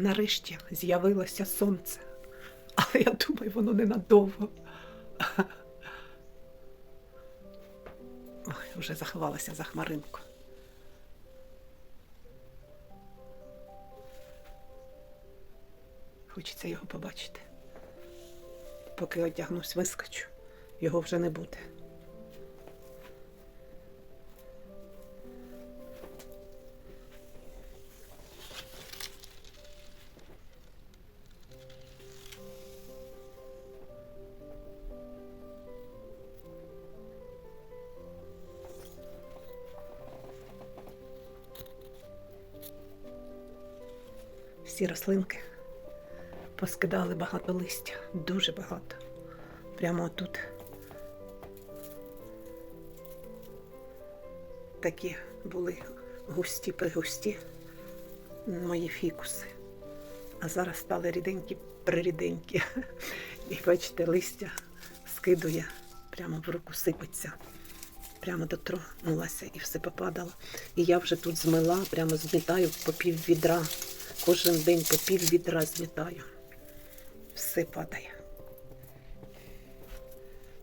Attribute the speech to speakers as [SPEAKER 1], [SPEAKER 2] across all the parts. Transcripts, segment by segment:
[SPEAKER 1] Нарешті з'явилося сонце. Але я думаю, воно ненадовго. Ой, вже заховалася за хмаринку. Хочеться його побачити. Поки одягнусь, вискочу, його вже не буде. Всі рослинки поскидали багато листя, дуже багато. Прямо тут. Такі були густі пригусті мої фікуси. А зараз стали ріденькі приріденькі. І бачите, листя скидує, прямо в руку сипеться. Прямо дотронулася і все попадало. І я вже тут змила, прямо змітаю по пів відра. Кожен день по пів відра змітаю. Все падає.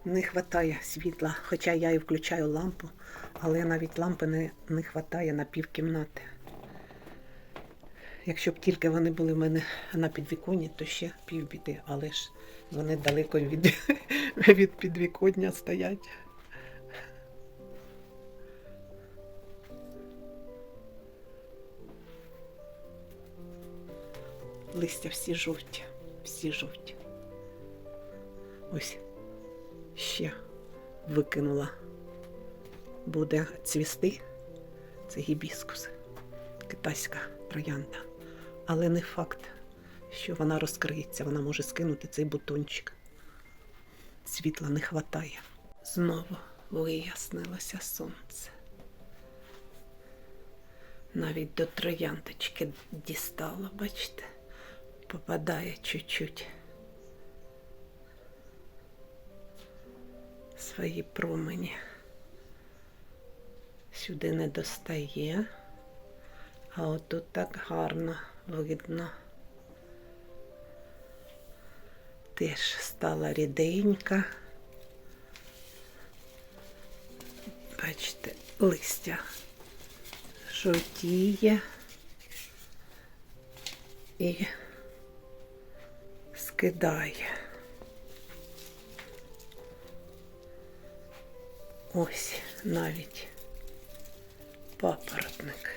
[SPEAKER 1] Не вистачає світла, хоча я і включаю лампу, але навіть лампи не, не вистачає на півкімнати. Якщо б тільки вони були в мене на підвіконні, то ще півбіди, але ж вони далеко від, від підвіконня стоять. Листя всі жовті, всі жовті. Ось ще викинула. Буде цвісти. Це гібіскус, китайська троянда. Але не факт, що вона розкриється, вона може скинути цей бутончик. Світла не хватає. Знову вияснилося сонце. Навіть до трояндочки дістало, бачите? Попадає чуть-чуть свої промені. Сюди не достає, а отут так гарно видно. Теж стала ріденька. Бачите, листя жовтіє і скидає. Ось навіть папоротник.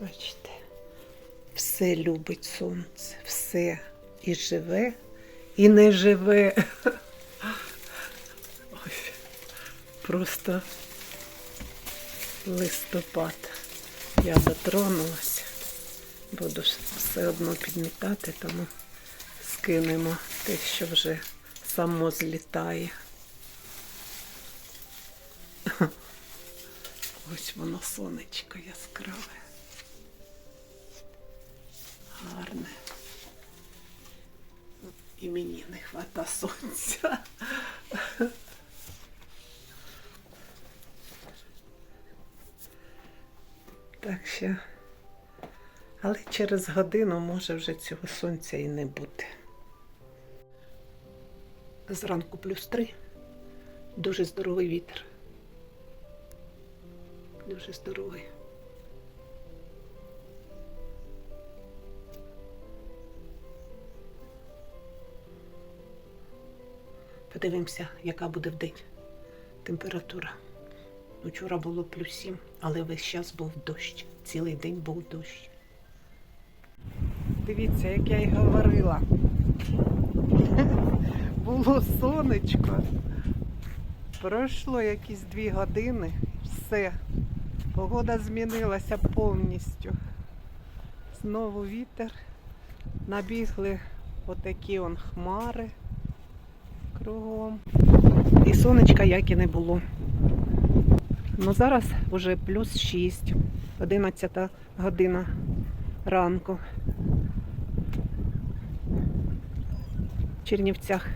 [SPEAKER 1] Бачите, все любить сонце, все і живе, і не живе. Ось просто листопад. Я дотронулася. Буду все одно підмітати, тому скинемо те, що вже само злітає. Ось воно сонечко яскраве. Гарне. І мені не хвата сонця. Так що. Але через годину може вже цього сонця і не бути. Зранку плюс три. Дуже здоровий вітер. Дуже здоровий. Подивимося, яка буде в день температура. Вчора було плюс сім, але весь час був дощ. Цілий день був дощ. Дивіться, як я й говорила. Було сонечко. Пройшло якісь дві години. Все. Погода змінилася повністю. Знову вітер. Набігли отакі он хмари кругом. І сонечка як і не було. Ну зараз вже плюс 6, 11 година ранку. В Чернівцях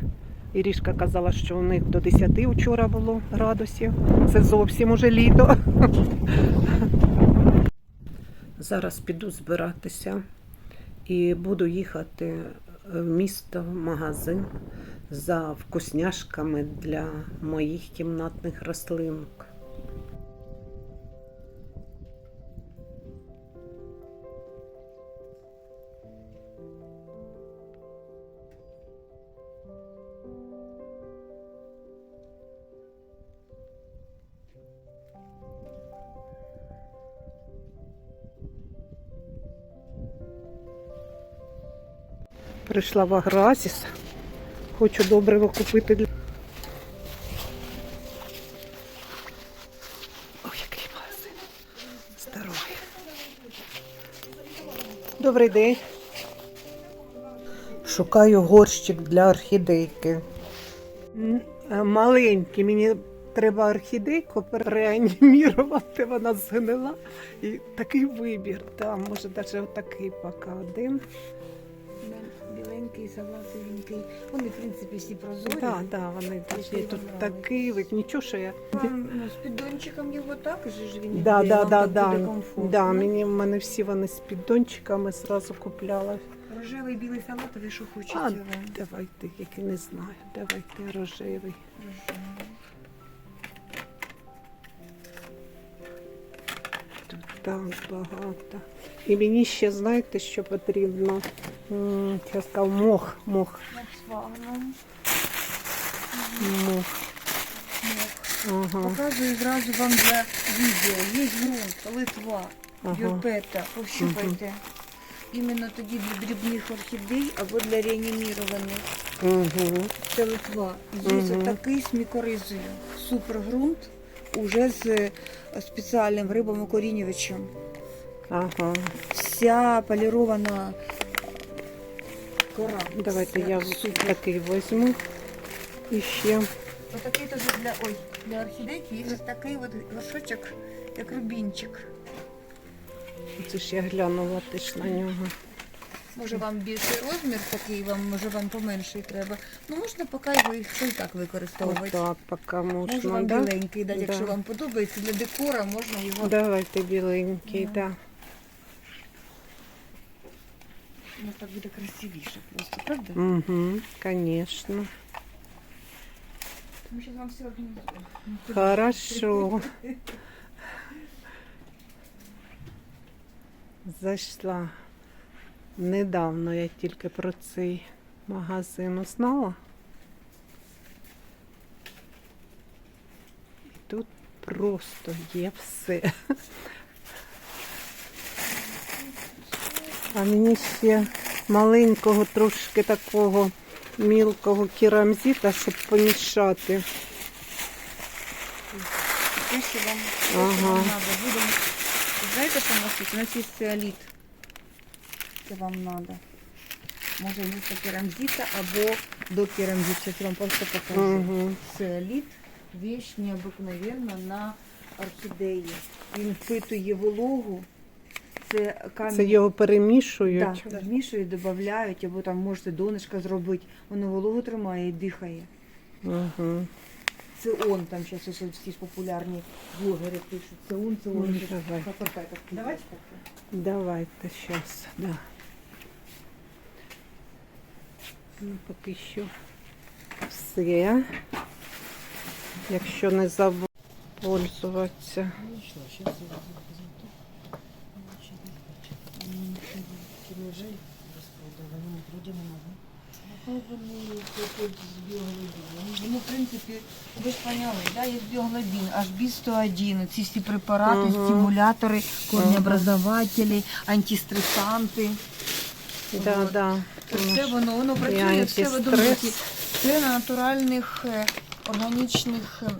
[SPEAKER 1] Ірішка казала, що у них до 10 вчора було градусів. Це зовсім уже літо. Зараз піду збиратися і буду їхати в місто, в магазин за вкусняшками для моїх кімнатних рослинок. Прийшла в Агразіс. Хочу добриво купити для. Ой, який магазин. Здоровий. Добрий день. Шукаю горщик для орхідейки. Е, Маленький, мені треба орхідейку реанімірувати, вона згнила. І такий вибір. Там, може, навіть отакий поки один.
[SPEAKER 2] Біленький, салатовенький. Вони, в принципі, всі прозорі.
[SPEAKER 1] Так, да, вони такі. Тут такий вид, нічого, що я.
[SPEAKER 2] А, ну, з піддончиком його також ж він
[SPEAKER 1] Да,
[SPEAKER 2] йде,
[SPEAKER 1] да, да,
[SPEAKER 2] так
[SPEAKER 1] да.
[SPEAKER 2] буде комфортно.
[SPEAKER 1] Да, мені в мене всі вони з піддончиками зразу купляла.
[SPEAKER 2] Рожевий, білий, салатовий, що хочете
[SPEAKER 1] А,
[SPEAKER 2] вам.
[SPEAKER 1] давайте, який не знаю. Давайте рожевий.
[SPEAKER 2] Рожевий.
[SPEAKER 1] Так багато. І мені ще знаєте, що потрібно? Я сказав, мох, мох, мох. Ага,
[SPEAKER 2] Показую зразу вам для відео. Є ґрунт, Литва,
[SPEAKER 1] ага.
[SPEAKER 2] Юрпета. Пощупайте. Іменно тоді для дрібних орхідей або для реанімірованих.
[SPEAKER 1] Угу.
[SPEAKER 2] Це Литва. Є
[SPEAKER 1] Мгм.
[SPEAKER 2] такий з мікоризою. Супергрунт уже з е, спеціальним рибом-укорінювачем.
[SPEAKER 1] Ага.
[SPEAKER 2] Вся полірована кора.
[SPEAKER 1] Давайте я
[SPEAKER 2] супер.
[SPEAKER 1] такий візьму. І ще.
[SPEAKER 2] Отакий теж для ой, для орхідейки є ось такий от горшочок, як рубінчик.
[SPEAKER 1] Це ж я глянула теж на нього.
[SPEAKER 2] Може вам більший розмір такий, вам може вам поменший треба. Ну можна поки його і і так використовувати.
[SPEAKER 1] Отак, поки можна.
[SPEAKER 2] Можу вам
[SPEAKER 1] да?
[SPEAKER 2] біленький дати, якщо
[SPEAKER 1] Да.
[SPEAKER 2] вам подобається для декора, можна його.
[SPEAKER 1] Давайте біленький,
[SPEAKER 2] Да.
[SPEAKER 1] да.
[SPEAKER 2] Ну так буде красивіше просто, правда?
[SPEAKER 1] Угу, звісно.
[SPEAKER 2] Ми зараз вам все організуємо.
[SPEAKER 1] Хорошо. Зайшла. Недавно я тільки про цей магазин узнала. І тут просто є все. А мені ще маленького трошки такого мілкого керамзита, щоб помішати.
[SPEAKER 2] Те, що вам,
[SPEAKER 1] Ага.
[SPEAKER 2] треба. Будемо. Знаєте, що у нас тут? У нас є циоліт. Це вам треба. Може вмісто керамзита або до керамзита. Сейчас я вам просто покажу.
[SPEAKER 1] Угу.
[SPEAKER 2] Циоліт – вещь необыкновенна на орхідеї. Він впитує вологу. Це камінь.
[SPEAKER 1] Це його перемішують.
[SPEAKER 2] Так, змішують, додають, або там можете донышко зробити. Воно вологу тримає і дихає.
[SPEAKER 1] Угу.
[SPEAKER 2] Це он, там зараз ось всі ж популярні блогери пишуть. Це он, це он.
[SPEAKER 1] Ну, давай.
[SPEAKER 2] Давайте.
[SPEAKER 1] Давайте зараз, да. Ну, поки що все. Якщо не забув пользуватися.
[SPEAKER 2] Ну, в принципі, ви ж поняли, да, є біоглобін, аж бі 101, ці всі препарати, стимулятори, корнеобразователі, антистресанти.
[SPEAKER 1] Да,
[SPEAKER 2] От.
[SPEAKER 1] да.
[SPEAKER 2] Все воно, воно працює, все в одному Це на натуральних е, органічних е,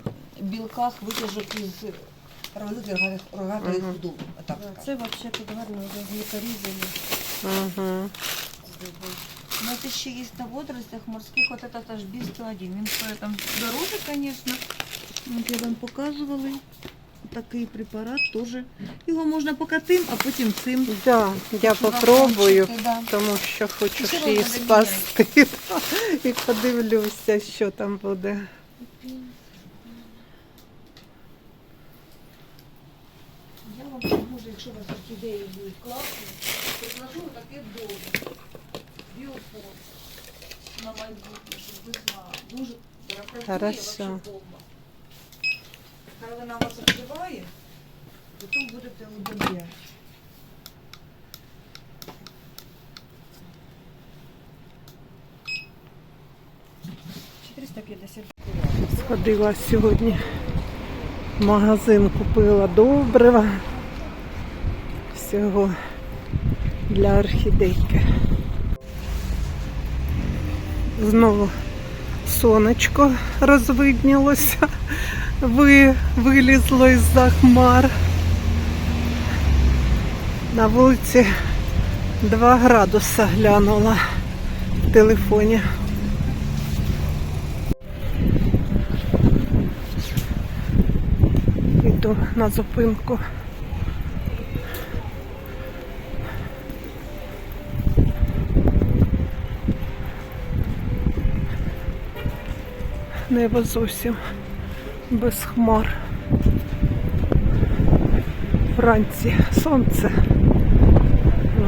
[SPEAKER 2] білках витяжок із розвитих рогатої
[SPEAKER 1] Мгм.
[SPEAKER 2] худоби. Отак.
[SPEAKER 3] Це взагалі тут гарно вже глікорізові.
[SPEAKER 1] Угу.
[SPEAKER 2] Ну, это ще є на водоростях морських, от этот аж бі 101. Він стоїть там дороже, звісно. Я вам показували. Такий препарат теж. Його можна поки тим, а потім цим.
[SPEAKER 1] Да, я
[SPEAKER 2] Два
[SPEAKER 1] попробую,
[SPEAKER 2] кончики, да.
[SPEAKER 1] тому що хочу
[SPEAKER 2] Ще
[SPEAKER 1] ж
[SPEAKER 2] вам
[SPEAKER 1] її
[SPEAKER 2] треба
[SPEAKER 1] спасти. да, І подивлюся, що там буде.
[SPEAKER 2] Я вам ще, може
[SPEAKER 3] якщо у вас орхідеї будуть класні, предложу таке довго. Біофон на майбутнє, щоб ви знали. Дуже працює
[SPEAKER 1] Хорошо.
[SPEAKER 3] вообще бомба. Хай вона вас відкриває, потім будете. Чотириста п'ятдесят.
[SPEAKER 1] Сходила сьогодні магазин, купила добрива. Всього для орхідейки. Знову сонечко розвиднілося, ви, вилізло із-за хмар. На вулиці 2 градуса глянула в телефоні. Іду на зупинку. Небо зовсім без хмар. Вранці сонце,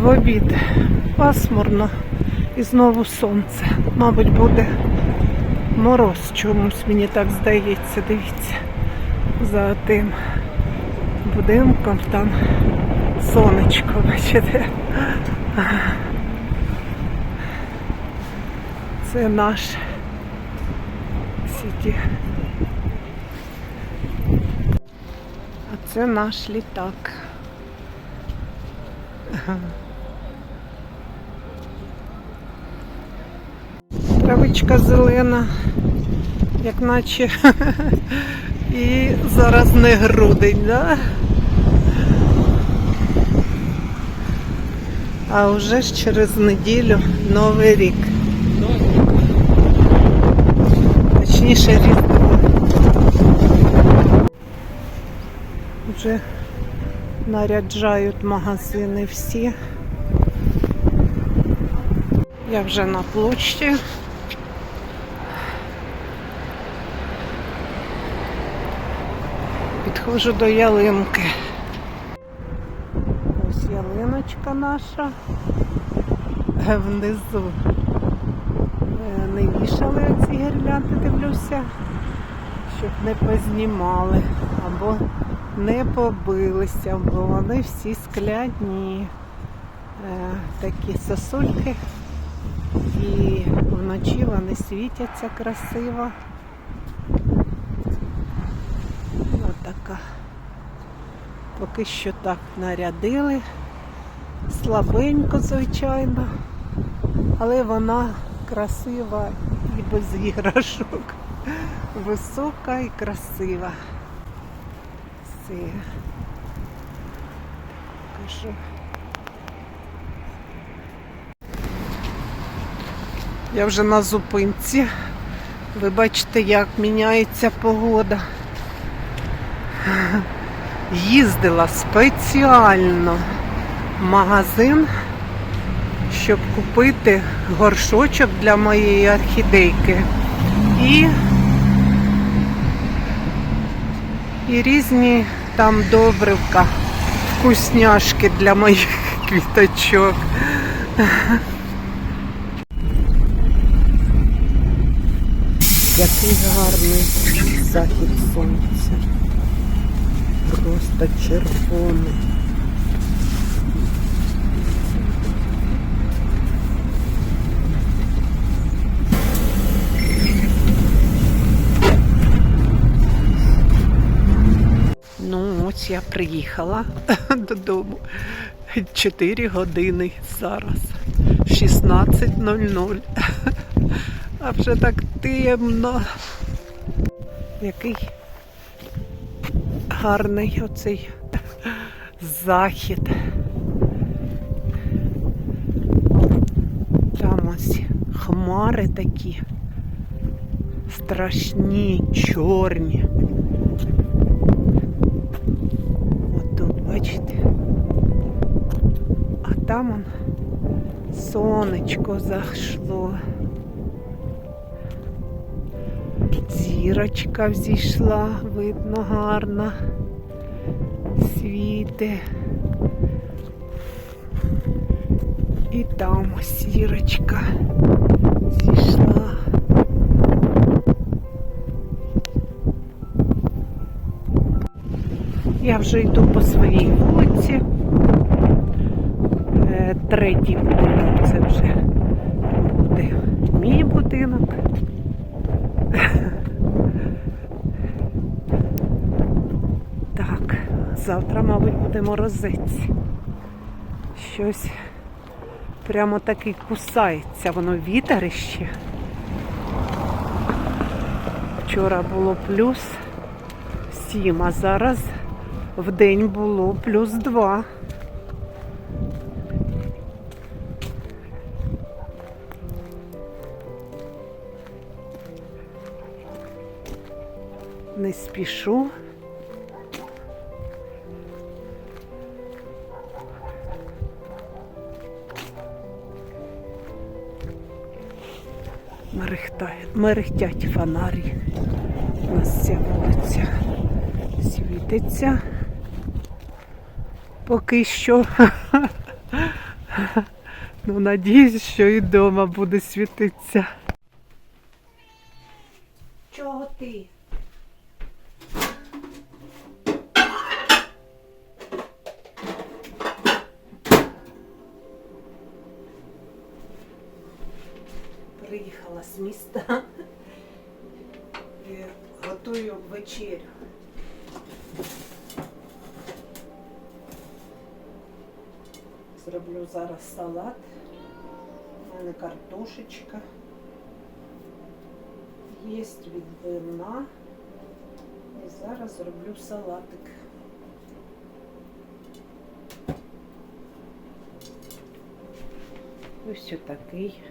[SPEAKER 1] в обід пасмурно і знову сонце. Мабуть, буде мороз чомусь, мені так здається, дивіться за тим будинком там сонечко, бачите. Це наш сіті. А це наш літак. Травичка зелена, як наче і зараз не грудень, да? А вже ж через неділю Новий рік. Точніше різдво. Вже наряджають магазини всі. Я вже на площі. Підходжу до ялинки. Ось ялиночка наша. Е, Внизу е, не вішали ці гірлянди, дивлюся, щоб не познімали або не побилися, бо вони всі скляні. Е, Такі сосульки. І вночі вони світяться красиво. Ось така. Поки що так нарядили. Слабенько, звичайно, але вона красива і без іграшок. Висока і красива. Все. Покажу. Я вже на зупинці. Ви бачите, як міняється погода. Їздила спеціально в магазин, щоб купити горшочок для моєї орхідейки. І, і різні там добривка, вкусняшки для моїх квіточок. Який гарний захід сонця. Просто червоний. Я приїхала додому. 4 години зараз. 16.00. А вже так темно. Який гарний оцей захід. Там ось хмари такі страшні, чорні. Там он сонечко зайшло. Зірочка взійшла, видно гарно. Світи. І там ось Ірочка зійшла. Я вже йду по своїй вулиці третій будинок. Це вже буде мій будинок. Так, завтра, мабуть, буде морозець. Щось прямо таки кусається, воно вітерище. Вчора було плюс 7, а зараз в день було плюс 2. Спішу. Мерехтять фонарі. У нас ця вулиця світиться. Поки що. Ну, надіюсь, що і вдома буде світитися. Чого ти? Приїхала з міста і готую вечерю. Зроблю зараз салат. У мене картошечка. Є вина. І зараз зроблю салатик. Ось отакий.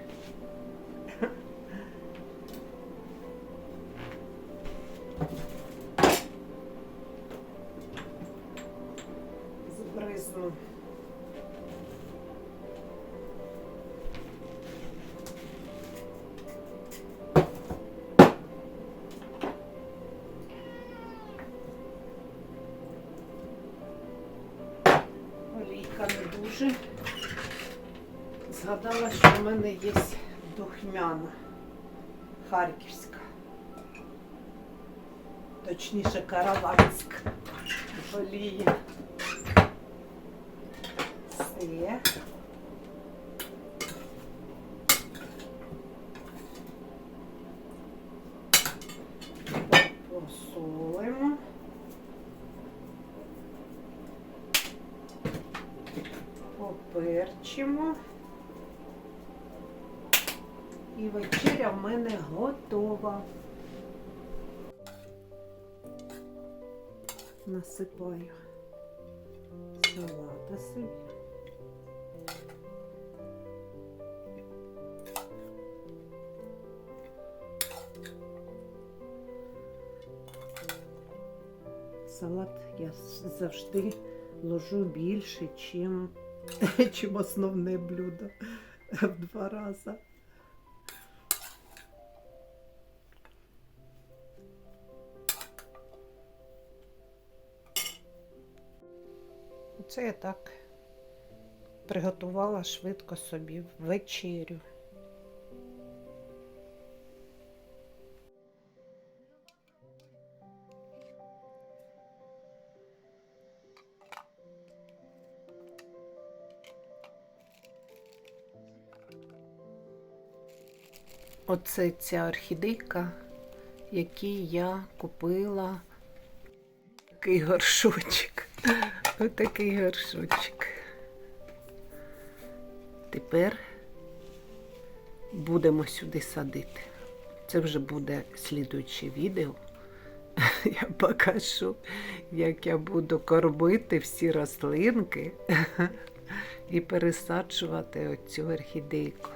[SPEAKER 1] Дуже. Згадала, що в мене є духмяна харківська. Точніше, караванська олія. Все. Посолимо. Поперчимо. І вечеря в мене готова. Насипаю салата собі. Салат я завжди ложу більше, чим, чим основне блюдо в два рази. Це я так приготувала швидко собі вечерю. Оце ця орхідейка, який я купила такий горшочок. Отакий горшочок. Тепер будемо сюди садити. Це вже буде слідуюче відео. Я покажу, як я буду кормити всі рослинки і пересаджувати оцю орхідейку.